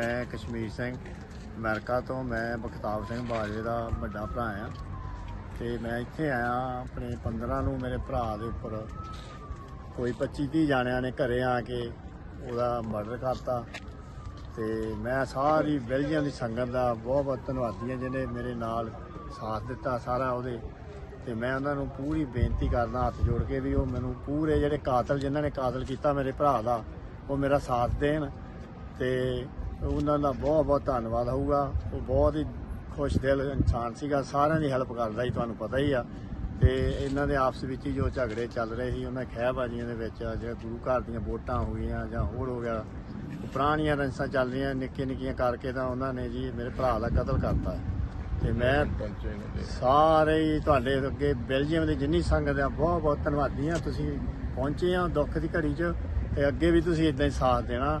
ਮੈਂ ਕਸ਼ਮੀਰ ਸਿੰਘ, ਅਮਰੀਕਾ ਤੋਂ ਮੈਂ ਬਖਤਾਵ ਸਿੰਘ ਬਾਜਵੇ ਦਾ ਵੱਡਾ ਭਰਾ ਆ ਤੇ ਮੈਂ ਇੱਥੇ ਆਇਆ ਆਪਣੇ 15 ਨੂੰ ਮੇਰੇ ਭਰਾ ਦੇ ਉੱਪਰ। ਕੋਈ 25 30 ਜਾਣਿਆਂ ਨੇ ਘਰੇ ਆ ਕੇ ਉਹਦਾ ਮਰਡਰ ਕਰਤਾ। ਤੇ ਮੈਂ ਸਾਰੀ ਬੈਲਜੀਅਮ ਦੀ ਸੰਗਤ ਦਾ ਬਹੁਤ ਬਹੁਤ ਧੰਨਵਾਦੀ ਹਾਂ, ਜਿਹਨੇ ਮੇਰੇ ਨਾਲ ਸਾਥ ਦਿੱਤਾ ਸਾਰਾ ਉਹਦੇ। ਤੇ ਮੈਂ ਉਹਨਾਂ ਨੂੰ ਪੂਰੀ ਬੇਨਤੀ ਕਰਦਾ, ਹੱਥ ਜੋੜ ਕੇ ਵੀ ਉਹ ਮੈਨੂੰ ਪੂਰੇ ਜਿਹੜੇ ਕਾਤਲ, ਜਿਨ੍ਹਾਂ ਨੇ ਕਾਤਲ ਕੀਤਾ ਮੇਰੇ ਭਰਾ ਦਾ, ਉਹ ਮੇਰਾ ਸਾਥ ਦੇਣ। ਤੇ ਉਹਨਾਂ ਦਾ ਬਹੁਤ ਬਹੁਤ ਧੰਨਵਾਦ ਹੋਊਗਾ। ਉਹ ਬਹੁਤ ਹੀ ਖੁਸ਼ ਦਿਲ ਇਨਸਾਨ ਸੀਗਾ। ਸਾਰਿਆਂ ਦੀ ਹੈਲਪ ਕਰਦਾ ਸੀ, ਤੁਹਾਨੂੰ ਪਤਾ ਹੀ ਆ। ਤੇ ਇਹਨਾਂ ਦੇ ਆਪਸ ਵਿੱਚ ਹੀ ਜੋ ਝਗੜੇ ਚੱਲ ਰਹੇ ਸੀ, ਉਹਨਾਂ ਖਹਿਬਾਜ਼ੀਆਂ ਦੇ ਵਿੱਚ ਜਿਹੜਾ ਗੁਰੂ ਘਰ ਦੀਆਂ ਵੋਟਾਂ ਹੋ ਗਈਆਂ ਜਾਂ ਹੋਰ ਹੋ ਗਿਆ। ਪੁਰਾਣੀਆਂ ਰੰਸਾਂ ਚੱਲ ਰਹੀਆਂ, ਨਿੱਕੀਆਂ ਨਿੱਕੀਆਂ ਕਰਕੇ ਤਾਂ ਉਹਨਾਂ ਨੇ ਜੀ ਮੇਰੇ ਭਰਾ ਦਾ ਕਤਲ ਕਰਤਾ। ਤੇ ਮੈਂ ਸਾਰੇ ਹੀ ਤੁਹਾਡੇ ਅੱਗੇ ਬੈਲਜੀਅਮ ਦੀ ਜਿੰਨੀ ਸੰਗਤ ਆ, ਬਹੁਤ ਬਹੁਤ ਧੰਨਵਾਦੀ ਆ। ਤੁਸੀਂ ਪਹੁੰਚੇ ਆ ਦੁੱਖ ਦੀ ਘੜੀ 'ਚ ਤੇ ਅੱਗੇ ਵੀ ਤੁਸੀਂ ਇਦਾਂ ਹੀ ਸਾਥ ਦੇਣਾ।